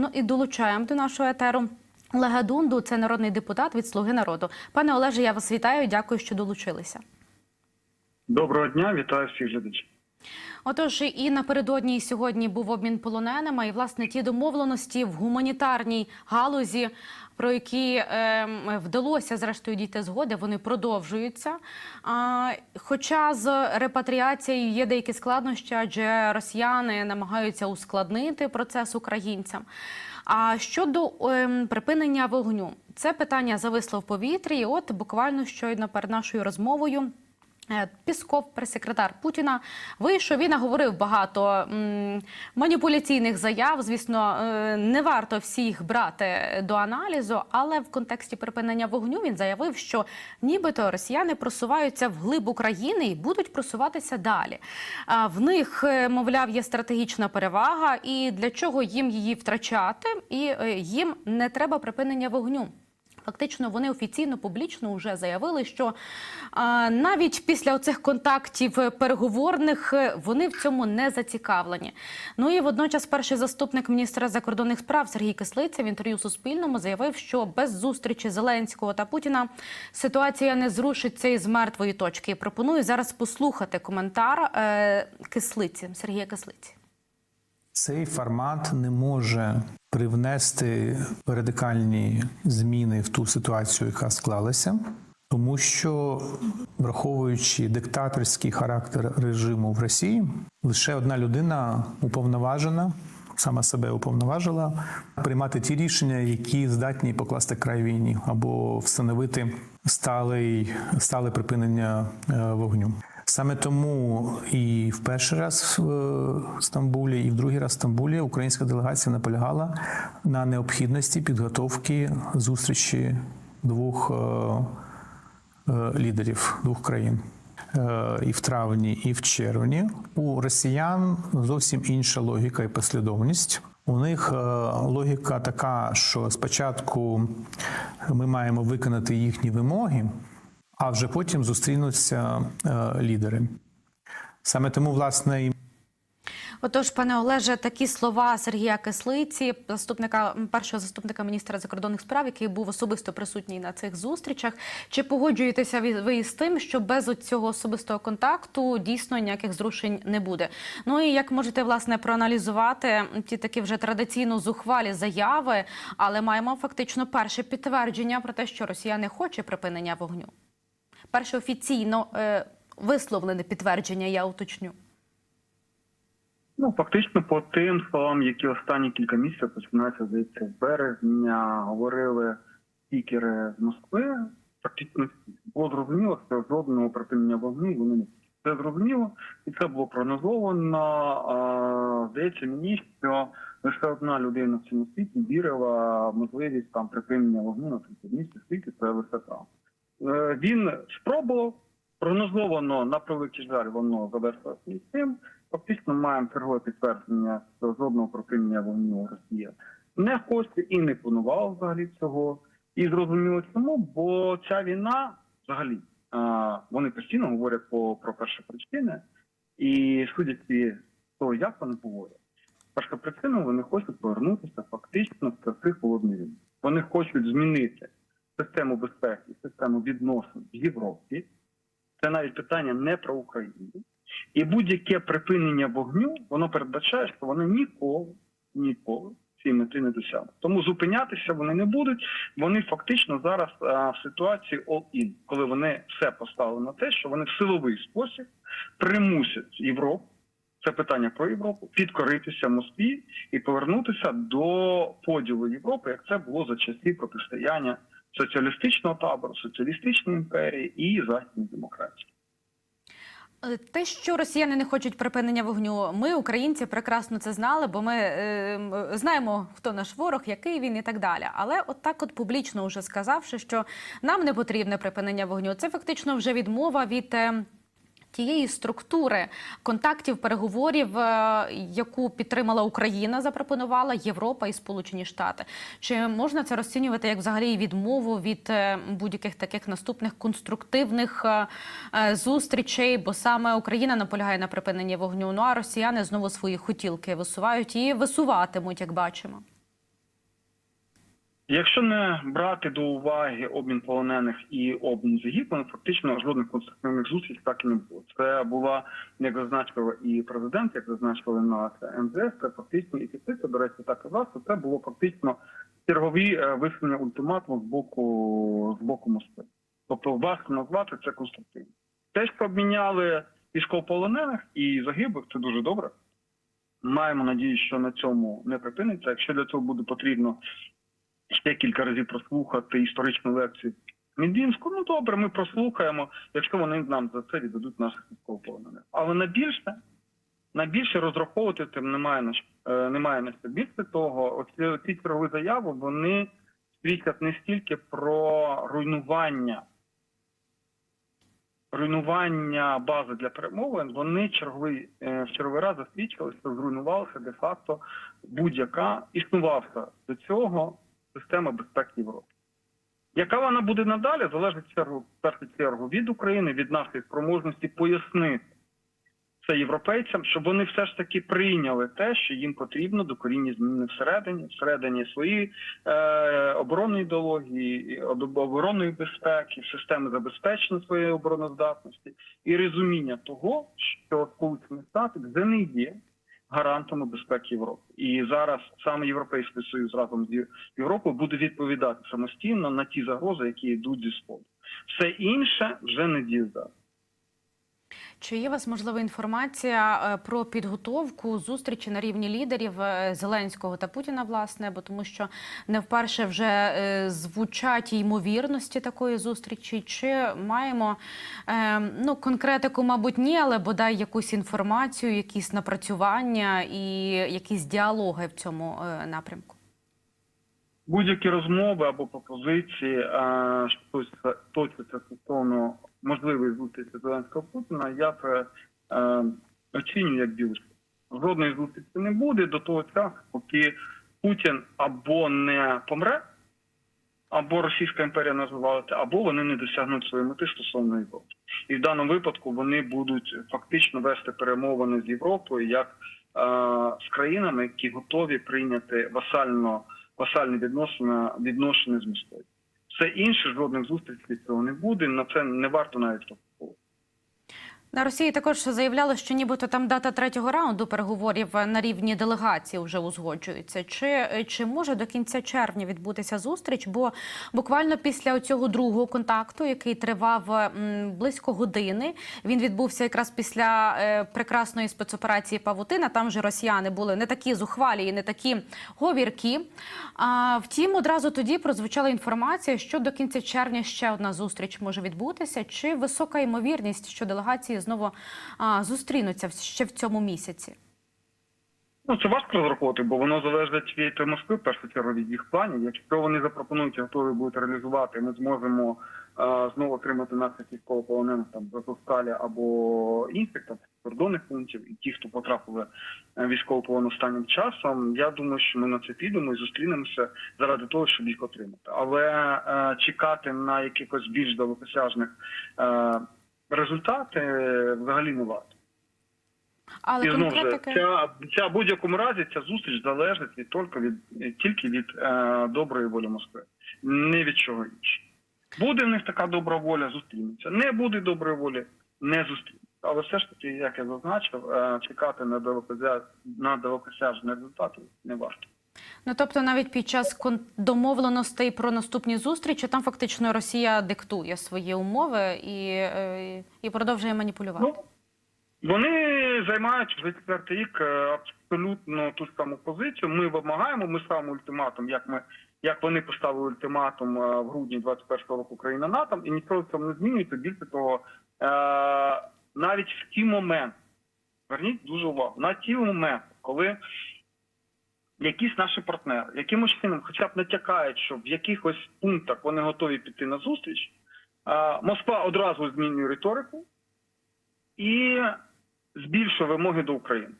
Ну і долучаємо до нашого етеру. Олега Дунду, це народний депутат від Слуги народу. Пане Олеже, я вас вітаю. Дякую, що долучилися. Доброго дня, вітаю всіх глядачів. Отож, і напередодні і сьогодні був обмін полоненими, і власне ті домовленості в гуманітарній галузі, про які е, вдалося зрештою дійти згоди, вони продовжуються. А, хоча з репатріацією є деякі складнощі, адже росіяни намагаються ускладнити процес українцям. А щодо ем, припинення вогню, це питання зависло в повітрі. І от буквально щойно перед нашою розмовою. Е, Пісков, прес-секретар Путіна, вийшов. Він наговорив багато маніпуляційних заяв. Звісно, е, не варто всіх брати до аналізу, але в контексті припинення вогню він заявив, що нібито росіяни просуваються вглиб України і будуть просуватися далі. В них, е, мовляв, є стратегічна перевага, і для чого їм її втрачати, і е, їм не треба припинення вогню. Фактично, вони офіційно публічно вже заявили, що а, навіть після оцих контактів е, переговорних е, вони в цьому не зацікавлені. Ну і водночас, перший заступник міністра закордонних справ Сергій Кислиця в інтерв'ю Суспільному заявив, що без зустрічі Зеленського та Путіна ситуація не зрушиться із мертвої точки. Пропоную зараз послухати коментар е, Кислиці Сергія Кислиці. Цей формат не може привнести радикальні зміни в ту ситуацію, яка склалася, тому що, враховуючи диктаторський характер режиму в Росії, лише одна людина уповноважена. Сама себе уповноважила приймати ті рішення, які здатні покласти край війні, або встановити сталий, стале припинення е, вогню. Саме тому і в перший раз в е, Стамбулі, і в другий раз в Стамбулі українська делегація наполягала на необхідності підготовки зустрічі двох е, е, лідерів двох країн. І в травні, і в червні у росіян зовсім інша логіка і послідовність. У них логіка така, що спочатку ми маємо виконати їхні вимоги, а вже потім зустрінуться е, лідери. Саме тому, власне, і Отож, пане Олеже, такі слова Сергія Кислиці, заступника першого заступника міністра закордонних справ, який був особисто присутній на цих зустрічах. Чи погоджуєтеся ви із тим, що без цього особистого контакту дійсно ніяких зрушень не буде? Ну і як можете власне проаналізувати ті такі вже традиційно зухвалі заяви, але маємо фактично перше підтвердження про те, що Росія не хоче припинення вогню. Перше офіційно е, висловлене підтвердження, я уточню. Ну фактично, по тим словам, які останні кілька місяців починаються здається з березня, говорили спікери з Москви. Практично було зрозуміло, що жодного припинення вогню вони не. Це зрозуміло, і це було прогнозовано. Здається мені, що лише одна людина в цьому світі вірила в можливість там припинення вогню на цьому місці світі. Це лише Трамп. Е, Він спробував прогнозовано на превеликий жаль, воно завершилося і цим. Фактично маємо чергове підтвердження, що жодного припинення вогню Росія не хоче і не планувала взагалі цього. І зрозуміло чому, бо ця війна взагалі вони постійно говорять по про перші причини, і судячи того, як вони говорять, перша причина вони хочуть повернутися фактично в часи холодної війни. Вони хочуть змінити систему безпеки, систему відносин в Європі. Це навіть питання не про Україну. І будь-яке припинення вогню воно передбачає, що вони ніколи, ніколи цієї мети не досягнуть. Тому зупинятися вони не будуть. Вони фактично зараз а, в ситуації all-in, коли вони все поставили на те, що вони в силовий спосіб примусять Європу. Це питання про Європу, підкоритися Москві і повернутися до поділу Європи, як це було за часів протистояння соціалістичного табору, соціалістичної імперії і західної демократії. Е, Те, що росіяни не хочуть припинення вогню, ми, українці, прекрасно це знали, бо ми е, знаємо, хто наш ворог, який він і так далі. Але от так, от публічно вже сказавши, що нам не потрібне припинення вогню, це фактично вже відмова від. е, Тієї структури контактів, переговорів, е, яку підтримала Україна, запропонувала Європа і Сполучені Штати. Чи можна це розцінювати як взагалі відмову від е, будь-яких таких наступних конструктивних е, зустрічей? Бо саме Україна наполягає на припиненні вогню. Ну а росіяни знову свої хотілки висувають і висуватимуть, як бачимо. Якщо не брати до уваги обмін полонених і обмін загиблими, фактично жодних конструктивних зустрічей так і не було. Це була, як зазначив і президент, як зазначили на МЗС, це фактично і Кисиця, до речі, так казав, що це було фактично чергові е, висунення ультиматуму з боку з боку Москви. Тобто важко назвати це конструктивно. Те, що обміняли військовополонених і загиблих, це дуже добре. Маємо надію, що на цьому не припиниться. Якщо для цього буде потрібно ще кілька разів прослухати історичну лекцію Медінську, ну добре, ми прослухаємо, якщо вони нам за це віддадуть наших військовополонених. Але на більше, на більше розраховувати тим немає на. Е, немає на що. Більше того, оці ці чергові заяви вони свідчать не стільки про руйнування. Руйнування бази для перемовин вони черговий е, в черговий раз засвідчили, що зруйнувалася де-факто будь-яка існувався до цього система безпеки Європи. Яка вона буде надалі, залежить чергу, в першу чергу від України, від нашої спроможності пояснити це європейцям, щоб вони все ж таки прийняли те, що їм потрібно докорінні зміни всередині, всередині своєї е, оборонної ідеології, оборонної безпеки, системи забезпечення своєї обороноздатності і розуміння того, що Сполучені Штати вже не є гарантами безпеки Європи. І зараз саме Європейський Союз разом з Європою буде відповідати самостійно на ті загрози, які йдуть зі сходу. Все інше вже не дієздатне. Чи є у вас можлива інформація е, про підготовку зустрічі на рівні лідерів е, Зеленського та Путіна, власне, бо тому що не вперше вже е, звучать ймовірності такої зустрічі? Чи маємо ну конкретику, мабуть, ні, але бодай якусь інформацію, якісь напрацювання і якісь діалоги в цьому напрямку? Будь-які розмови або пропозиції, е, що точиться стосовно можливої зустрічі Зеленського Путіна, я це е, оцінюю як білочку. Жодної зустрічі не буде до того часу, поки Путін або не помре, або Російська імперія називалася, або вони не досягнуть своєї мети стосовно Європи. І в даному випадку вони будуть фактично вести перемовини з Європою як е, з країнами, які готові прийняти васально васальні відносини, відносини з Москвою. Все інше, жодних зустрічей цього не буде. На це не варто навіть. На Росії також заявляли, що нібито там дата третього раунду переговорів на рівні делегації вже узгоджується. Чи, чи може до кінця червня відбутися зустріч? Бо буквально після цього другого контакту, який тривав близько години, він відбувся якраз після е, прекрасної спецоперації Павутина. Там же росіяни були не такі зухвалі і не такі говіркі. А втім, одразу тоді прозвучала інформація, що до кінця червня ще одна зустріч може відбутися. Чи висока ймовірність, що делегації знову а, зустрінуться ще в цьому місяці? Ну це важко розраховувати, бо воно залежить від Москви, в першу чергу від їх планів. Якщо вони запропонують готові будуть реалізувати, ми зможемо е, знову отримати наших військовополонених там з Азовсталі або інших там кордонних пунктів, і ті, хто потрапили е, в військову полон останнім часом. Я думаю, що ми на це підемо і зустрінемося заради того, щоб їх отримати. Але е, чекати на якихось більш далекосяжних е, результати е, взагалі не варто. Але І знову ж конкретики ця, ця будь-якому разі ця зустріч залежить від тільки від тільки від е, доброї волі Москви, не від чого іншого. Буде в них така добра воля, зустрінеться. Не буде доброї волі, не зустрінеться. Але все ж таки, як я зазначив, е, чекати на далекосяжні результати не варто. Ну тобто, навіть під час домовленостей про наступні зустрічі, там фактично Росія диктує свої умови і, е, і продовжує маніпулювати. Ну, вони займають вже четвертий рік е, абсолютно ту саму позицію. Ми вимагаємо, ми ставимо ультиматум, як ми як вони поставили ультиматум е, в грудні 21-го року країна НАТО, і нічого в цьому не змінюється. Більше того, навіть в ті моменти, зверніть дуже увагу, на ті моменти, коли якісь наші партнери якимось чином, хоча б натякають, що в якихось пунктах вони готові піти на зустріч, Москва одразу змінює риторику і збільшує вимоги до України.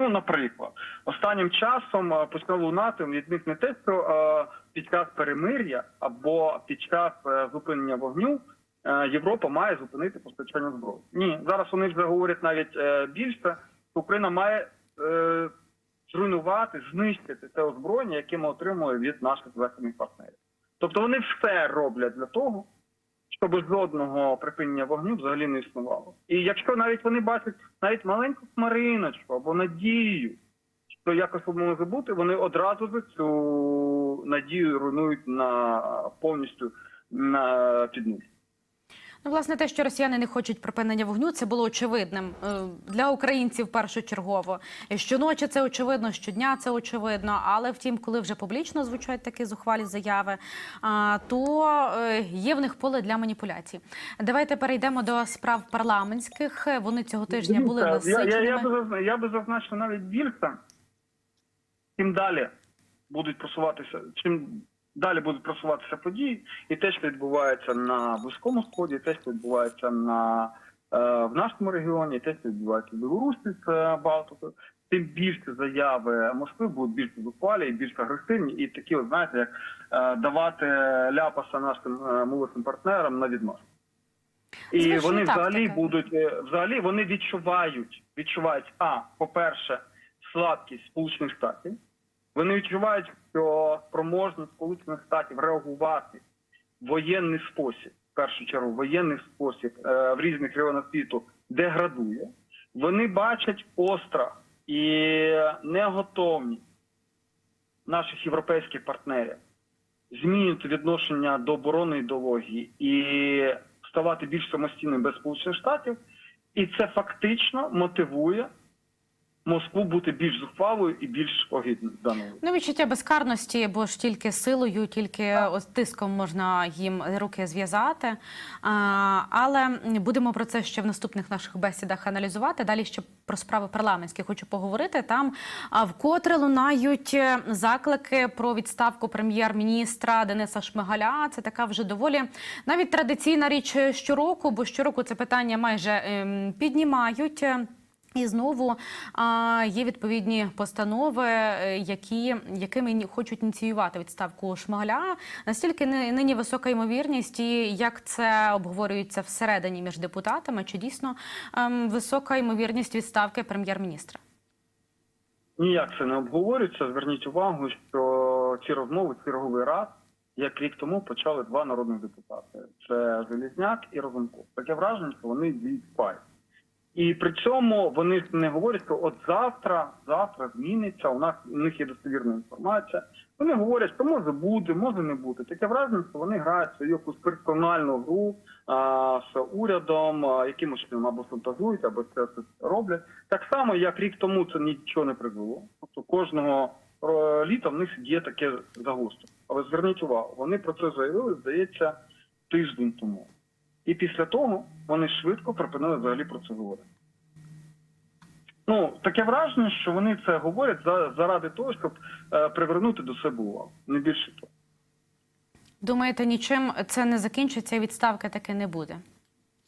Ну, наприклад, останнім часом почало лунати від них не те, що під час перемир'я або під час е, зупинення вогню е, Європа має зупинити постачання зброї. Ні, зараз вони вже говорять навіть е, більше, Україна має зруйнувати, знищити те озброєння, яке ми отримуємо від наших західних партнерів. Тобто вони все роблять для того, щоб жодного припинення вогню взагалі не існувало. І якщо навіть вони бачать навіть маленьку хмариночку або надію, що якось може бути, вони одразу ж цю надію руйнують на повністю на піднуль. Ну, власне, те, що росіяни не хочуть припинення вогню, це було очевидним е, для українців першочергово. Щоночі це очевидно, щодня це очевидно. Але втім, коли вже публічно звучать такі зухвалі заяви, то е, є в них поле для маніпуляцій. Давайте перейдемо до справ парламентських. Вони цього тижня були Дивіться, я, я, я, би я би зазначив навіть більше, чим далі будуть просуватися, чим далі будуть просуватися події, і те, що відбувається на Близькому Сході, і те, що відбувається на е, в нашому регіоні, і те, що відбувається в Білорусі з е, Балтикою, тим більше заяви Москви будуть більш зухвалі і більш агресивні, і такі, от, знаєте, як е, давати ляпаса нашим е, молодим партнерам на віднос. І Звичайно, вони так, взагалі таке. будуть взагалі вони відчувають, відчувають а по-перше, слабкість Сполучених Штатів. Вони відчувають, що спроможність Сполучених Штатів реагувати в воєнний спосіб, в першу чергу, воєнний спосіб е, в різних регіонах світу деградує. Вони бачать острах і неготовність наших європейських партнерів змінювати відношення до оборонної ідеології і ставати більш самостійним без Сполучених Штатів, і це фактично мотивує Москву бути більш зухвалою і більш даному випадку. Ну, відчуття безкарності, бо ж тільки силою, тільки ось тиском можна їм руки зв'язати. Але будемо про це ще в наступних наших бесідах аналізувати. Далі ще про справи парламентські хочу поговорити. Там а, вкотре лунають е, заклики про відставку прем'єр-міністра Дениса Шмигаля. Це така вже доволі навіть традиційна річ щороку, бо щороку це питання майже ем, піднімають. І знову а, є відповідні постанови, е, які, якими хочуть ініціювати відставку Шмигаля. Настільки ни- нині висока ймовірність, і як це обговорюється всередині між депутатами, чи дійсно ем, висока ймовірність відставки прем'єр-міністра? Ніяк це не обговорюється. Зверніть увагу, що ці розмови черговий раз, як рік тому, почали два народних депутати: це Желізняк і Розумков. Таке враження, що вони діють парі. І при цьому вони ж не говорять, що от завтра, завтра зміниться. У нас у них є достовірна інформація. Вони говорять, що може бути, може не бути. Таке враження, що вони грають свою якусь персональну гру а, з урядом, а, якимось чином або шантажують, або це, це роблять. Так само, як рік тому це нічого не призвело. Тобто кожного е, літа в них є таке загострення. Але зверніть увагу, вони про це заявили, здається, тиждень тому. І після того вони швидко припинили взагалі про це говорити. Ну, таке враження, що вони це говорять за, заради того, щоб е, привернути до себе увагу. Не більше того. Думаєте, нічим це не закінчиться і відставки таки не буде?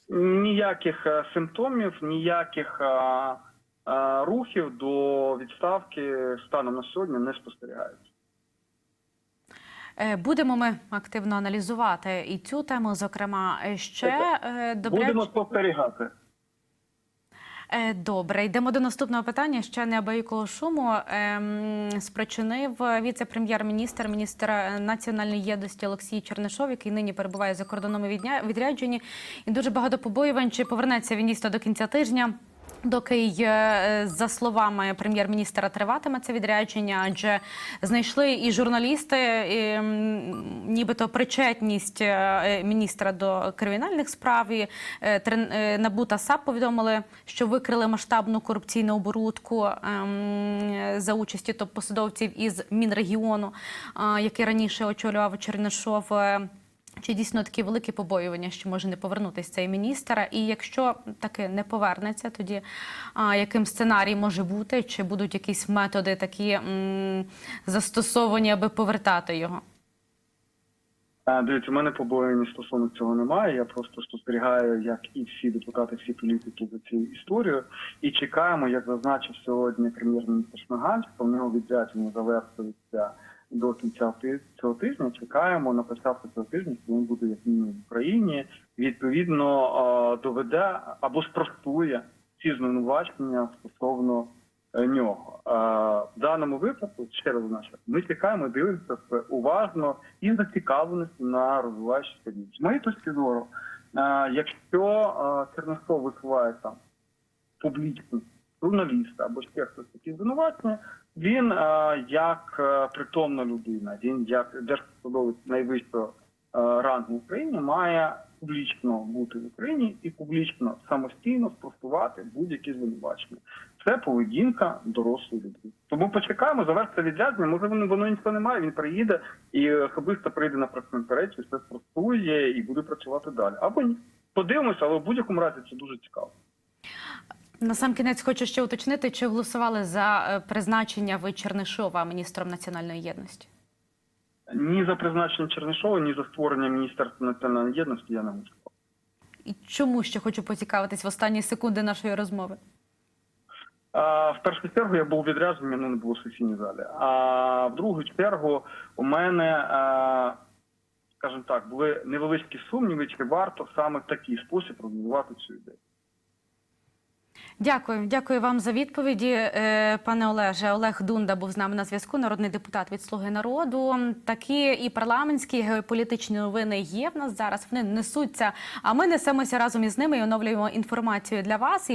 Ніяких е, симптомів, ніяких е, е, рухів до відставки станом на сьогодні не спостерігається. Е, Будемо ми активно аналізувати і цю тему. Зокрема, Е, ще е, добре. Будемо спостерігати. Добре, йдемо до наступного питання. Ще неабиякого шуму ем, спричинив віце-прем'єр-міністр, міністр національної єдності Олексій Чернишов, який нині перебуває за кордоном відрядженні. І дуже багато побоювань, чи повернеться він дійсно до кінця тижня. Доки й, е, за словами прем'єр-міністра триватиме це відрядження, адже знайшли і журналісти, і, нібито причетність е, міністра до кримінальних справ. І е, е, НАБУ та САП повідомили, що викрили масштабну корупційну оборудку ем, за участі топ-посадовців із Мінрегіону, е, який раніше очолював Чернишов. Чи дійсно такі великі побоювання, що може не повернутися цей міністр? І якщо таки не повернеться, тоді а, яким сценарій може бути? Чи будуть якісь методи такі м, застосовані, аби повертати його? Е, Дивіться, у мене побоювання стосовно цього немає. Я просто спостерігаю, як і всі депутати, всі політики за цією історією, і чекаємо, як зазначив сьогодні прем'єр-міністр Шмигаль, нього відрядження завершується до кінця цього тижня. Чекаємо на початку цього тижня, що він буде як мінімум в Україні. Відповідно доведе або спростує ці звинувачення стосовно е, нього. В даному випадку, ще раз значу, ми чекаємо, дивимося уважно і зацікавленості на розвиваючі події. З моєї точки зору, якщо е, Чернишов висуває там публічно журналіста або ще хтось такі звинувачення, він е, як е, притомна людина, він як держпосадовець найвищого е, рангу Україні має публічно бути в Україні і публічно самостійно спростувати будь-які звинувачення. Це поведінка дорослої людини. Тому почекаємо, завершиться відрядження. Може воно воно нічого немає. Він приїде і особисто прийде на прес-конференцію, все спростує і буде працювати далі. Або ні. Подивимося, але в будь-якому разі це дуже цікаво. На сам кінець хочу ще уточнити, чи голосували за е, призначення ви Чернишова міністром національної єдності? Ні за призначення Чернишова, ні за створення Міністерства національної єдності я не голосував. І чому ще хочу поцікавитись в останні секунди нашої розмови? А, В першу чергу я був відряджений, мене не було в сесійній залі. А в другу чергу у мене, а, скажімо так, були невеличкі сумніви, чи варто саме в такий спосіб розвивати цю ідею. Дякую, дякую вам за відповіді, е, пане Олеже. Олег Дунда був з нами на зв'язку, народний депутат від Слуги народу. Такі і парламентські і геополітичні новини є в нас зараз. Вони несуться. А ми несемося разом із ними і оновлюємо інформацію для вас.